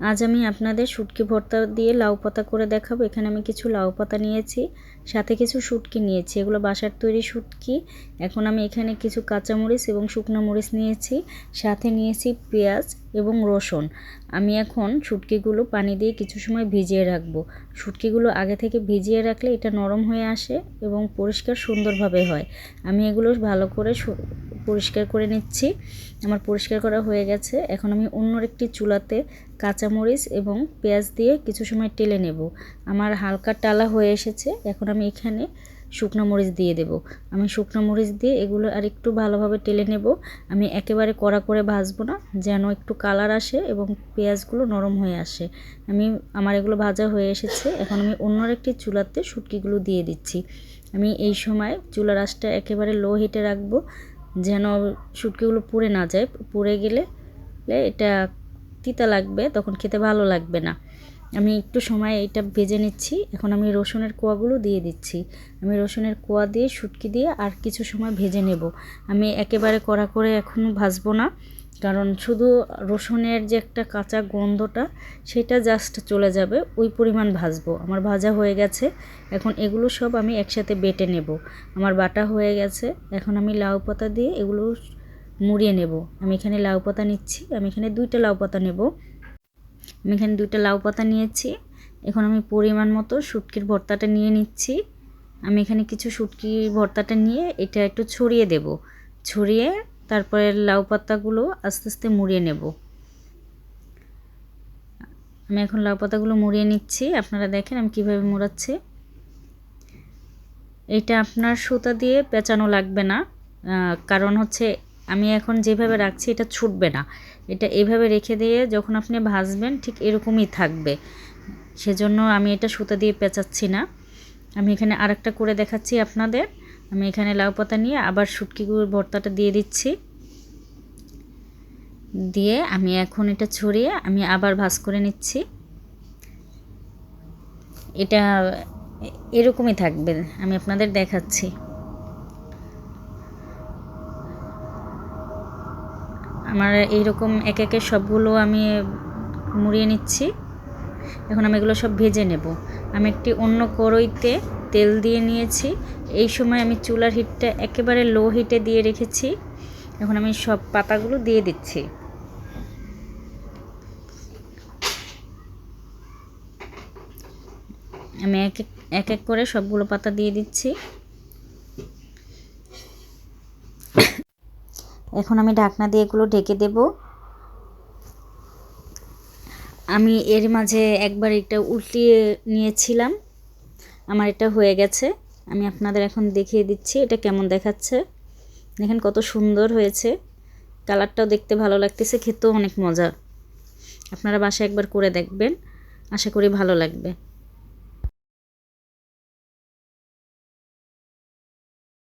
আজ আমি আপনাদের শুটকি ভর্তা দিয়ে লাউ পাতা করে দেখাবো। এখানে আমি কিছু লাউ পাতা নিয়েছি, সাথে কিছু শুটকি নিয়েছি। এগুলো বাসার তৈরি শুটকি। এখন আমি এখানে কিছু কাঁচামরিচ এবং শুকনো মরিচ নিয়েছি, সাথে নিয়েছি পেঁয়াজ এবং রসুন। আমি এখন শুটকিগুলো পানি দিয়ে কিছু সময় ভিজিয়ে রাখব। শুটকিগুলো আগে থেকে ভিজিয়ে রাখলে এটা নরম হয়ে আসে এবং পরিষ্কার সুন্দরভাবে হয়। আমি এগুলো ভালো করে পরিষ্কার করে নিচ্ছি। আমার পরিষ্কার করা হয়ে গেছে। এখন আমি অন্য একটি চুলাতে কাঁচামরিচ এবং পেঁয়াজ দিয়ে কিছু সময় টেলে নেব। আমার হালকা টালা হয়ে এসেছে। এখন আমি এখানে শুকনো মরিচ দিয়ে দেব। আমি শুকনো মরিচ দিয়ে এগুলো আর একটু ভালোভাবে টেলে নেব। আমি একেবারে কড়া করে ভাজবো না, যেন একটু কালার আসে এবং পেঁয়াজগুলো নরম হয়ে আসে। আমি, আমার এগুলো ভাজা হয়ে এসেছে। এখন আমি অন্য একটি চুলাতে শুটকিগুলো দিয়ে দিচ্ছি। আমি এই সময় চুলার আঁচটা একেবারে লো হিটে রাখব। যেন শুটকিগুলো পুড়ে না যায়, পুড়ে গেলে এটা তিতা লাগবে, তখন খেতে ভালো লাগবে না। আমি একটু সময় এটা ভেজে নিচ্ছি। এখন আমি রসুনের কোয়াগুলো দিয়ে দিচ্ছি। আমি রসুনের কোয়া দিয়ে, শুটকি দিয়ে আর কিছু সময় ভেজে নেব। আমি একেবারে কড়া করে এখনও ভাজবো না, কারণ শুধু রসুনের যে একটা কাঁচা গন্ধটা, সেটা জাস্ট চলে যাবে। ওই পরিমাণ ভাজবো। আমার ভাজা হয়ে গেছে। এখন এগুলো সব আমি একসাথে বেটে নেব। আমার বাটা হয়ে গেছে। এখন আমি লাউ পাতা দিয়ে এগুলো মুড়িয়ে নেব। আমি এখানে লাউ পাতা নিচ্ছি। আমি এখানে দুইটা লাউ পাতা নেব। আমি এখানে দুইটা লাউ পাতা নিয়েছি। এখন আমি পরিমাণ মতো শুটকির ভর্তাটা নিয়ে নিচ্ছি। আমি এখানে কিছু শুটকির ভর্তাটা নিয়ে এটা একটু ছড়িয়ে দেব। ছড়িয়ে তারপরে লাউ পাতাগুলো আস্তে আস্তে মুড়িয়ে নেব। আমি এখন লাউ পাতাগুলো মুড়িয়ে নিচ্ছি। আপনারা দেখেন আমি কীভাবে মুড়াচ্ছি। এটা আপনার সুতা দিয়ে পেঁচানো লাগবে না। কারণ হচ্ছে আমি এখন যেভাবে রাখছি এটা ছুটবে না। এটা এভাবে রেখে দিয়ে যখন আপনি ভাজবেন ঠিক এরকমই থাকবে। সেজন্য আমি এটা সুতা দিয়ে পেঁচাচ্ছি না। আমি এখানে আরেকটা করে দেখাচ্ছি আপনাদের। আমি এখানে লাউ পাতা নিয়ে আবার শুটকিগুলোর ভর্তাটা দিয়ে দিচ্ছি। দিয়ে আমি এখন এটা ছড়িয়ে আমি আবার ভাজ করে নিচ্ছি। এটা এরকমই থাকবে। আমি আপনাদের দেখাচ্ছি। আমার এইরকম এক একে সবগুলো আমি মুড়িয়ে নিচ্ছি। এখন আমি এগুলো সব ভেজে নেব। আমি একটি অন্য কড়ইতে তেল দিয়ে নিয়েছি। এই সময় আমি চুলার হিটটা একেবারে লো হিটে দিয়ে রেখেছি। এখন আমি সব পাতাগুলো দিয়ে দিচ্ছি। আমি এক এক এক করে সবগুলো পাতা দিয়ে দিচ্ছি। এখন আমি ঢাকনা দিয়ে এগুলো ঢেকে দেব। আমি এর মাঝে একবার এটা উল্টিয়ে নিয়েছিলাম। আমার এটা হয়ে গেছে। আমি আপনাদের এখন দেখিয়ে দিচ্ছি এটা কেমন দেখাচ্ছে। দেখেন কত সুন্দর হয়েছে। কালারটাও দেখতে ভালো লাগতেছে, খেতেও অনেক মজা। আপনারা বাসায় একবার করে দেখবেন। আশা করি ভালো লাগবে।